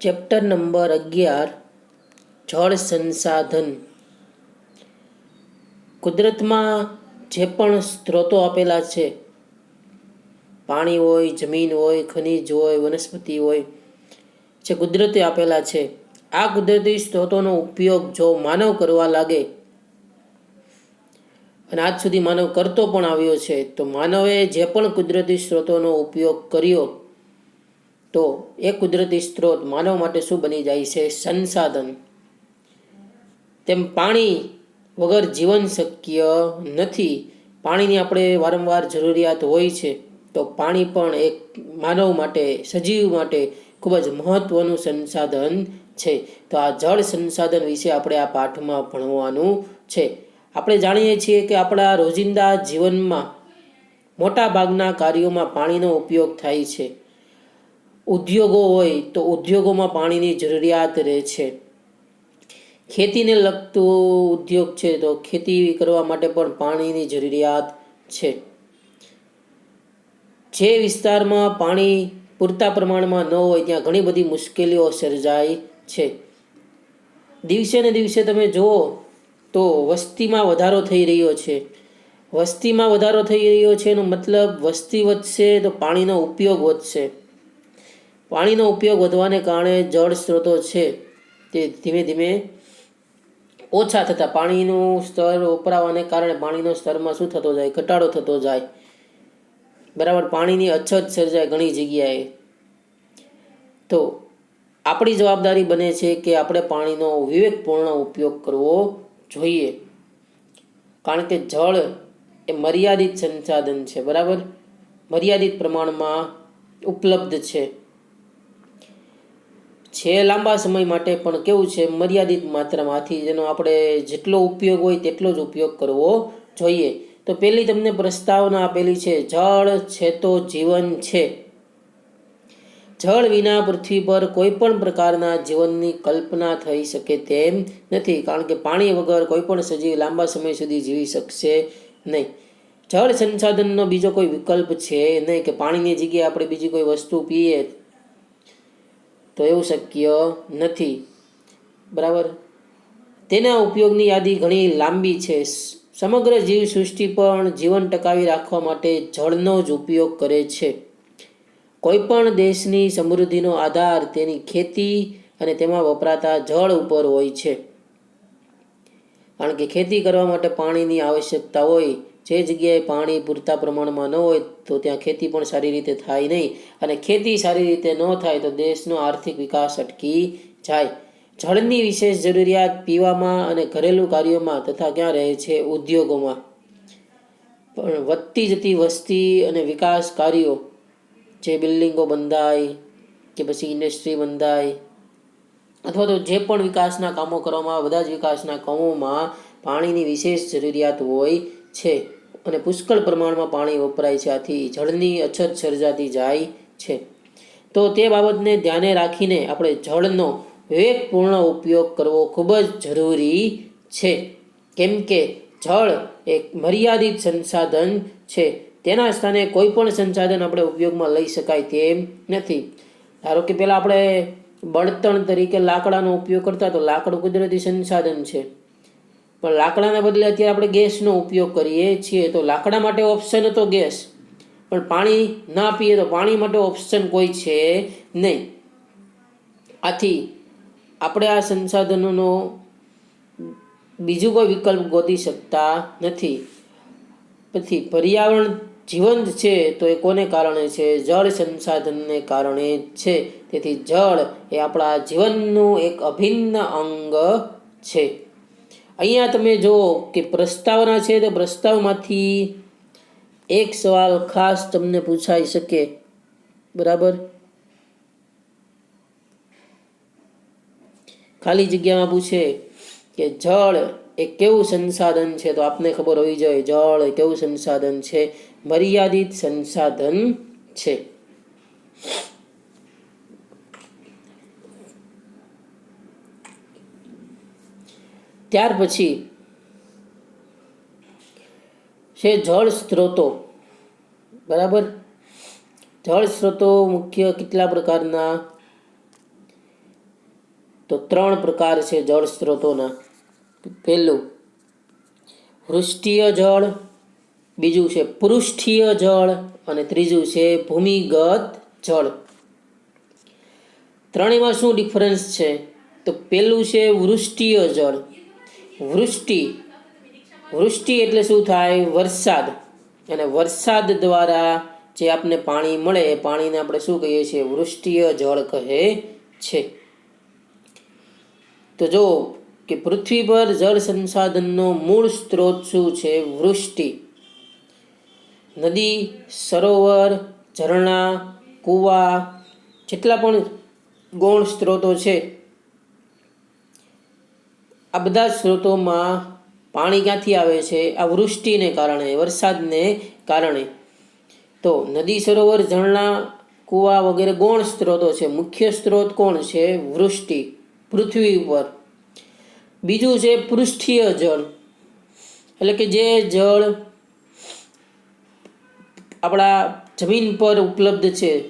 Chapter number અગિયાર, જળ સંસાધન. કુદરતમાં જે પણ સ્ત્રોતો આપેલા છે, પાણી હોય, જમીન હોય, ખનિજ હોય, વનસ્પતિ હોય, જે કુદરતે આપેલા છે, આ કુદરતી સ્ત્રોતોનો ઉપયોગ જો માનવ કરવા લાગે, અને આજ સુધી માનવ કરતો પણ આવ્યો છે, તો માનવે જે પણ કુદરતી સ્ત્રોતોનો ઉપયોગ કર્યો તો એ કુદરતી સ્ત્રોત માનવ માટે શું બની જાય છે? સંસાધન. તેમ પાણી વગર જીવન શક્ય નથી. પાણીની આપણે વારંવાર જરૂરિયાત હોય છે. તો પાણી પણ એક માનવ માટે, સજીવ માટે ખૂબ જ મહત્વનું સંસાધન છે. તો આ જળ સંસાધન વિશે આપણે આ પાઠમાં ભણવાનું છે. આપણે જાણીએ છીએ કે આપણા રોજિંદા જીવનમાં મોટા ભાગના કાર્યોમાં પાણીનો ઉપયોગ થાય છે. ઉદ્યોગો હોય તો ઉદ્યોગોમાં પાણીની જરૂરિયાત રહે છે. ખેતીને લગતો ઉદ્યોગ છે તો ખેતી કરવા માટે પણ પાણીની જરૂરિયાત છે. જે વિસ્તારમાં પાણી પૂરતા પ્રમાણમાં ન હોય ત્યાં ઘણી બધી મુશ્કેલીઓ સર્જાય છે. દિવસે ને દિવસે તમે જુઓ તો વસ્તીમાં વધારો થઈ રહ્યો છે. વસ્તીમાં વધારો થઈ રહ્યો છે એનો મતલબ વસ્તી વધશે તો પાણીનો ઉપયોગ વધશે. પાણીનો ઉપયોગ વધવાને કારણે જળ સ્ત્રોતો છે. તે ધીમે ધીમે ઓછા થતાં પાણીનું સ્તર વપરાવાને કારણે પાણીનો સ્તરમાં શું થતો જાય? ઘટાડો થતો જાય. બરાબર, પાણીની અછત સર્જાય ઘણી જગ્યાએ. તો આપણી જવાબદારી બને છે કે આપણે પાણીનો વિવેકપૂર્ણ ઉપયોગ કરવો જોઈએ. કારણ કે જળ એ મર્યાદિત સંસાધન છે, બરાબર? મર્યાદિત પ્રમાણમાં ઉપલબ્ધ છે. છે લાંબા સમય માટે પણ કેવું છે, મર્યાદિત માત્રામાંથી જેનો આપણે જેટલો ઉપયોગ હોય તેટલો જ ઉપયોગ કરવો જોઈએ. તો પેલી તમને પ્રસ્તાવના આપેલી છે, જળ છે તો જીવન છે. જળ વિના પૃથ્વી પર કોઈ પણ પ્રકારના જીવનની કલ્પના થઈ શકે તેમ નથી, કારણ કે પાણી વગર કોઈ પણ સજીવ લાંબા સમય સુધી જીવી શકશે નહીં. જળ સંસાધનનો બીજો કોઈ વિકલ્પ છે નહીં કે પાણીની જગ્યાએ આપણે બીજી કોઈ વસ્તુ પીએ તો એવું શક્ય નથી. બરાબર? તેના ઉપયોગની યાદી ઘણી લાંબી છે. સમગ્ર જીવ સૃષ્ટિ પણ જીવન ટકાવી રાખવા માટે જળનો જ ઉપયોગ કરે છે. કોઈ પણ દેશની સમૃદ્ધિનો આધાર તેની ખેતી અને તેમાં વપરાતા જળ ઉપર હોય છે. કારણ કે ખેતી કરવા માટે પાણીની આવશ્યકતા હોય જે જગ્યાએ પાણી પૂરતા પ્રમાણમાં ન હોય તો ત્યાં ખેતી પણ સારી રીતે થાય નહીં અને ખેતી સારી રીતે ન થાય તો દેશનો આર્થિક વિકાસ અટકી જાય. જળની વિશેષ જરૂરિયાત પીવામાં અને ઘરેલું કાર્યોમાં તથા ક્યાં રહે છે ઉદ્યોગોમાં. પણ વધતી જતી વસ્તી અને વિકાસ કાર્યો, જે બિલ્ડિંગો બંધાય કે પછી ઇન્ડસ્ટ્રી બંધાય, અથવા તો જે પણ વિકાસના કામો કરવામાં બધા જ વિકાસના કામોમાં પાણીની વિશેષ જરૂરિયાત હોય છે. અને પુષ્કળ પ્રમાણમાં પાણી વપરાય છે. આથી જળની અછત સર્જાતી જાય છે. તો તે બાબતને ધ્યાને રાખીને આપણે જળનો વિવેકપૂર્ણ ઉપયોગ કરવો ખૂબ જ જરૂરી છે. કેમ કે જળ એક મર્યાદિત સંસાધન છે. તેના સ્થાને કોઈ પણ સંસાધન આપણે ઉપયોગમાં લઈ શકાય તેમ નથી. ધારો કે પહેલાં આપણે બળતણ તરીકે લાકડાનો ઉપયોગ કરતા તો લાકડું કુદરતી સંસાધન છે. પણ લાકડાના બદલે અત્યારે આપણે ગેસનો ઉપયોગ કરીએ છીએ તો લાકડા માટે ઓપ્શન હતો ગેસ. પણ પાણી ના પીએ તો પાણી માટે ઓપ્શન કોઈ છે નહીં. આથી આપણે આ સંસાધનોનો બીજું કોઈ વિકલ્પ ગોતી શકતા નથી. પછી પર્યાવરણ જીવંત છે તો એ કોને કારણે છે? જળ સંસાધનને કારણે છે. તેથી જળ એ આપણા જીવનનું એક અભિન્ન અંગ છે. અહીંયા તમે જુઓ કે પ્રસ્તાવના છે, તો પ્રસ્તાવમાંથી એક સવાલ ખાસ તમને પૂછાઈ શકે. બરાબર? ખાલી જગ્યામાં પૂછે કે જળ એ કેવું સંસાધન છે? તો આપને ખબર હોવી જોઈએ જળ એ કેવું સંસાધન છે? મર્યાદિત સંસાધન છે. ત્યાર પછી છે જળ સ્ત્રોતો. બરાબર? જળ સ્ત્રોતો મુખ્ય કેટલા પ્રકારના? તો ત્રણ પ્રકાર છે જળ સ્ત્રોતોના. પહેલું વૃષ્ટિય જળ, બીજું છે પૃષ્ઠીય જળ અને ત્રીજું છે ભૂમિગત જળ. ત્રણેયમાં શું ડિફરન્સ છે? તો પહેલું છે વૃષ્ટિય જળ. વૃષ્ટિ. વૃષ્ટિ એટલે શું થાય? વરસાદ. અને વરસાદ દ્વારા જે આપને પાણી મળે, એ પાણીને આપણે શું કહીએ છીએ? વૃષ્ટિય જળ કહે છે. તો જો કે પૃથ્વી પર જળ સંસાધનનો મૂળ સ્ત્રોત શું છે? વૃષ્ટિ. નદી, સરોવર, ઝરણા, કૂવા, જેટલા પણ ગૌણ સ્ત્રોતો છે આ બધા સ્ત્રોતોમાં પાણી ક્યાંથી આવે છે? આ વૃષ્ટિને કારણે, વરસાદને કારણે. તો નદી સરોવર, ઝરણા, કૂવા વગેરે ગૌણ સ્ત્રોતો છે. મુખ્ય સ્ત્રોત કોણ છે? વૃષ્ટિ. પૃથ્વી ઉપર. બીજું છે પૃષ્ઠીય જળ. એટલે કે જે જળ આપણા જમીન પર ઉપલબ્ધ છે.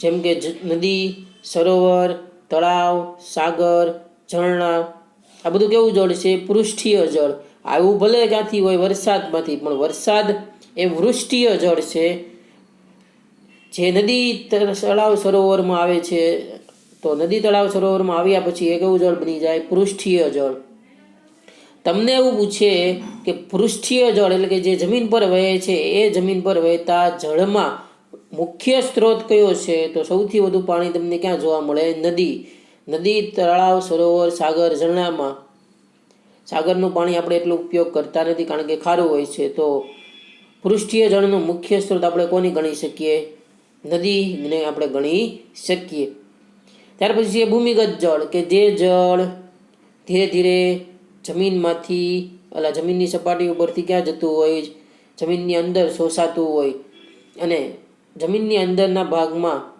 જેમ કે નદી, સરોવર, તળાવ, સાગર, ઝરણા આ બધું કેવું જળ છે? પૃષ્ઠીય જળ. આવું ભલે ક્યાંથી હોય વરસાદમાંથી, પણ વરસાદ એ વૃષ્ટિય જળ છે. જે નદી તળાવ સરોવરમાં આવે છે, તો નદી તળાવ સરોવરમાં આવ્યા પછી એ કેવું જળ બની જાય? પૃષ્ઠીય જળ. તમને એવું પૂછે કે પૃષ્ઠીય જળ એટલે કે જે જમીન પર વહે છે, એ જમીન પર વહેતા જળમાં મુખ્ય સ્ત્રોત કયો છે? તો સૌથી વધુ પાણી તમને ક્યાં જોવા મળે? નદી. નદી, તળાવ, સરોવર, સાગર, ઝરણામાં. સાગરનું પાણી આપણે એટલો ઉપયોગ કરતા નથી કારણ કે ખારું હોય છે. તો પૃષ્ઠીય જળનો મુખ્ય સ્ત્રોત આપણે કોની ગણી શકીએ? નદીને આપણે ગણી શકીએ. ત્યાર પછી છે ભૂમિગત જળ કે જે જળ ધીરે ધીરે જમીનમાંથી, અલા જમીનની સપાટી ઉપરથી ક્યાં જતું હોય, જમીનની અંદર શોષાતું હોય અને જમીનની અંદરના ભાગમાં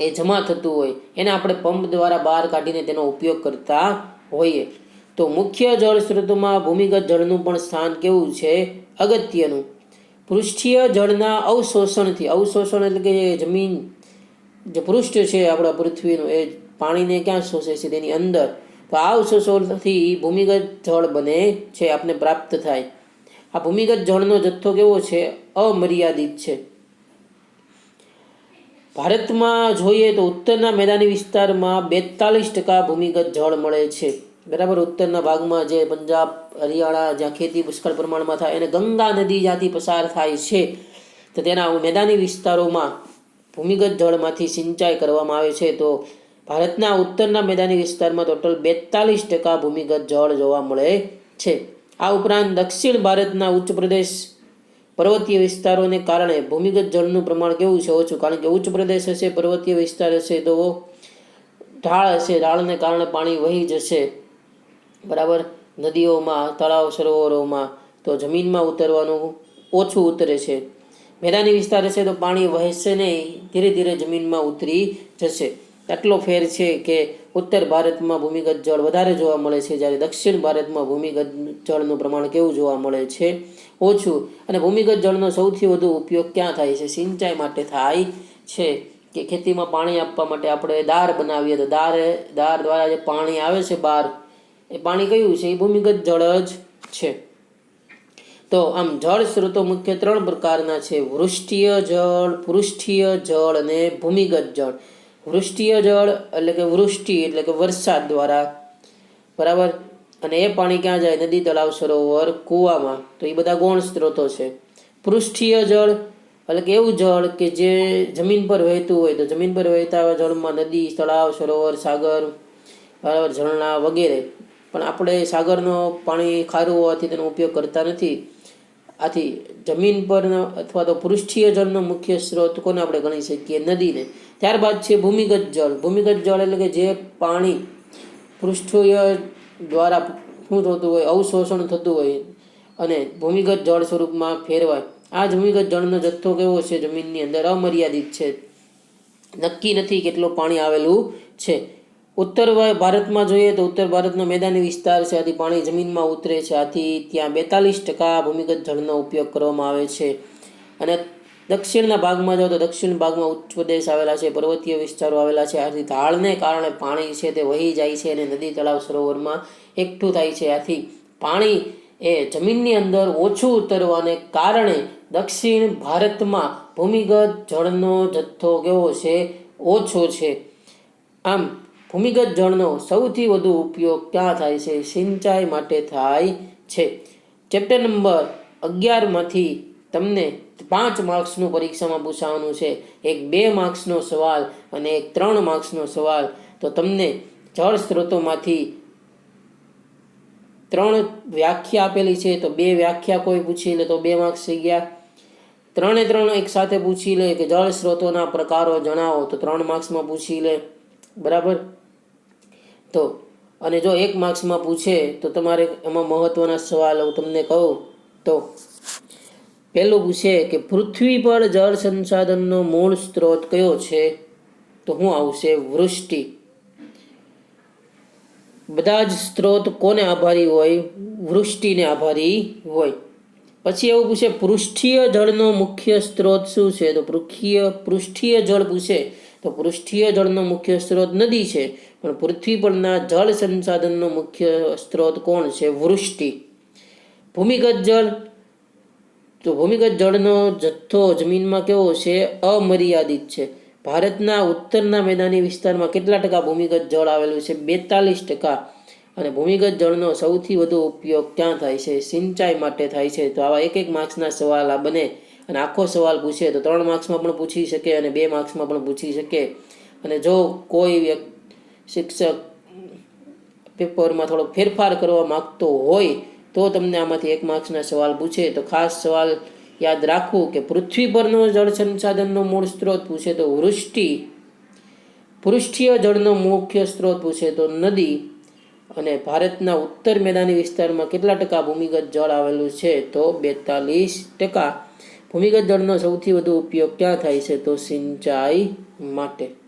એ જમા થતું હોય, એને આપણે પંપ દ્વારા બહાર કાઢીને તેનો ઉપયોગ કરતા હોઈએ. તો મુખ્ય જળ સ્ત્રોતોમાં ભૂમિગત જળનું પણ સ્થાન કેવું છે? અગત્યનું. પૃષ્ઠીય જળના અવશોષણથી, અવશોષણ એટલે કે જમીન, જે પૃષ્ઠ છે આપણા પૃથ્વીનું, એ પાણીને ક્યાં શોષે છે તેની અંદર. તો આ અવશોષણથી ભૂમિગત જળ બને છે, આપને પ્રાપ્ત થાય. આ ભૂમિગત જળનો જથ્થો કેવો છે? અમર્યાદિત છે. ભારતમાં જોઈએ તો ઉત્તરના મેદાની વિસ્તારમાં બેતાલીસ ટકા ભૂમિગત જળ મળે છે. બરાબર, ઉત્તરના ભાગમાં જે પંજાબ, હરિયાણા જ્યાં ખેતી પુષ્કળ પ્રમાણમાં થાય અને ગંગા નદી જ્યાંથી પસાર થાય છે, તો તેના મેદાની વિસ્તારોમાં ભૂમિગત જળમાંથી સિંચાઈ કરવામાં આવે છે. તો ભારતના ઉત્તરના મેદાની વિસ્તારમાં ટોટલ બેતાલીસ ટકા ભૂમિગત જળ જોવા મળે છે. આ ઉપરાંત દક્ષિણ ભારતના ઉચ્ચ પ્રદેશ પર્વતીય વિસ્તારોને કારણે ભૂમિગત જળનું પ્રમાણ કેવું છે? ઓછું, કારણ કે ઉચ્ચ પ્રદેશ હશે, પર્વતીય વિસ્તાર હશે, તો ઢાળ હશે, ઢાળને કારણે પાણી વહી જશે. બરાબર? નદીઓમાં, તળાવ, સરોવરોમાં, તો જમીનમાં ઉતરવાનું ઓછું ઉતરે છે. મેદાની વિસ્તાર હશે, તો પાણી વહેશે નહીં. ધીરે ધીરે જમીનમાં ઉતરી જશે. આટલો ફેર છે કે ઉત્તર ભારતમાં ભૂમિગત જળ વધારે જોવા મળે છે, જ્યારે દક્ષિણ ભારતમાં ભૂમિગત જળનું પ્રમાણ કેવું જોવા મળે છે? ઓછું. અને ભૂમિગત જળનો સૌથી વધુ ઉપયોગ ક્યાં થાય છે? સિંચાઈ માટે થાય છે કે ખેતીમાં પાણી આપવા માટે આપણે દાર બનાવીએ તો દાર દાર દ્વારા જે પાણી આવે છે બહાર, એ પાણી કયું છે? એ ભૂમિગત જળ જ છે. તો આમ જળ સ્ત્રોતો મુખ્ય ત્રણ પ્રકારના છે. વૃષ્ટિય જળ પૃષ્ઠીય જળ અને ભૂમિગત જળ. વૃષ્ટિય જળ એટલે કે વૃષ્ટિ એટલે કે વરસાદ દ્વારા, બરાબર? અને એ પાણી ક્યાં જાય? નદી તળાવ સરોવર, કૂવામાં. તો એ બધા ગૌણ સ્ત્રોતો છે. પૃષ્ઠીય જળ એટલે કે એવું જળ કે જે જમીન પર વહેતું હોય. તો જમીન પર વહેતા જળમાં નદી, તળાવ, સરોવર, સાગર, બરાબર? ઝરણા વગેરે. પણ આપણે સાગરનો પાણી ખારું હોવાથી તેનો ઉપયોગ કરતા નથી. આથી જમીન પરનો અથવા તો પૃષ્ઠીય જળનો મુખ્ય સ્ત્રોત કોને આપણે ગણી શકીએ? નદીને. ત્યારબાદ છે ભૂમિગત જળ. ભૂમિગત જળ એટલે કે જે પાણી પૃષ્ઠીય દ્વારા શું થતું હોય, અવશોષણ થતું હોય અને ભૂમિગત જળ સ્વરૂપમાં ફેરવાય. આ ભૂમિગત જળનો જથ્થો કેવો છે? જમીનની અંદર અમર્યાદિત છે. નક્કી નથી કેટલું પાણી આવેલું છે. ઉત્તર ભારતમાં જોઈએ તો ઉત્તર ભારતનો મેદાની વિસ્તાર છે. આથી પાણી જમીનમાં ઉતરે છે. આથી ત્યાં બેતાલીસ ટકા ભૂમિગત જળનો ઉપયોગ કરવામાં આવે છે. અને દક્ષિણના ભાગમાં જાઓ તો દક્ષિણ ભાગમાં ઉચ્ચ પ્રદેશ આવેલા છે, પર્વતીય વિસ્તારો આવેલા છે. આથી ઢાળને કારણે પાણી છે તે વહી જાય છે અને નદી, તળાવ સરોવરમાં એકઠું થાય છે. આથી પાણી એ જમીનની અંદર ઓછું ઉતરવાને કારણે દક્ષિણ ભારતમાં ભૂમિગત જળનો જથ્થો કેવો છે? ઓછો છે. આમ, ભૂમિગત જળનો સૌથી વધુ ઉપયોગ ક્યાં થાય છે? સિંચાઈ માટે થાય છે. ચેપ્ટર નંબર અગિયારમાંથી તમને પાંચ માર્ક્સનું પરીક્ષામાં પૂછાવાનું છે, એક બે માર્ક્સનો સવાલ અને એક ત્રણ માર્ક્સનો સવાલ, તો તમને જળ સ્ત્રોતોમાંથી ત્રણ વ્યાખ્યા આપેલી છે, તો બે વ્યાખ્યા કોઈ પૂછી લે તો બે માર્ક્સ થઈ ગયા. ત્રણે ત્રણ એક સાથે પૂછી લે કે જળ સ્ત્રોતોના પ્રકારો જણાવો, તો ત્રણ માર્ક્સમાં પૂછી લે. બરાબર? તો, અને જો એક માર્ક્સમાં પૂછે, તો તમારે એમાં મહત્વના સવાલ હું તમને કહું, તો પહેલું પૂછે કે, પૃથ્વી પર જળ સંસાધનનો મૂળ સ્ત્રોત કયો છે? તો શું આવશે, વૃષ્ટિ. બધા જ સ્ત્રોત કોને આભારી હોય? વૃષ્ટિને આભારી હોય. પછી એવું પૂછે, પૃષ્ઠીય જળનો મુખ્ય સ્ત્રોત શું છે? તો પૃથ્વીય, પૃષ્ઠીય જળ પૂછે, તો પૃષ્ઠીય જળનો મુખ્ય સ્ત્રોત નદી છે, પણ પૃથ્વી પરના જળ સંસાધનનો મુખ્ય સ્ત્રોત કોણ છે? વૃષ્ટિ. ભૂમિગત જળ તો ભૂમિગત જળનો જથ્થો જમીનમાં કેવો છે? અમર્યાદિત છે. ભારતના ઉત્તરના મેદાની વિસ્તારમાં કેટલા ટકા ભૂમિગત જળ આવેલું છે? બેતાલીસ ટકા. અને ભૂમિગત જળનો સૌથી વધુ ઉપયોગ ક્યાં થાય છે? સિંચાઈ માટે થાય છે. તો આવા એક એક માર્ક્સના સવાલ આ બને. અને આખો સવાલ પૂછે તો ત્રણ માર્ક્સમાં પણ પૂછી શકે અને બે માર્ક્સમાં પણ પૂછી શકે. અને જો કોઈ શિક્ષક પેપરમાં થોડો ફેરફાર કરવા માગતો હોય તો તમને આમાંથી એક માર્ક્સના સવાલ પૂછે. તો ખાસ સવાલ યાદ રાખવું કે પૃથ્વી પરનો જળ સંસાધનનો મૂળ સ્ત્રોત પૂછે તો વૃષ્ટિ. પૃષ્ઠીય જળનો મુખ્ય સ્ત્રોત પૂછે તો નદી. અને ભારતના ઉત્તર મેદાની વિસ્તારમાં કેટલા ટકા ભૂમિગત જળ આવેલું છે તો બેતાલીસ ટકા. ભૂમિગત જળનો સૌથી વધુ ઉપયોગ ક્યાં થાય છે તો સિંચાઈ માટે.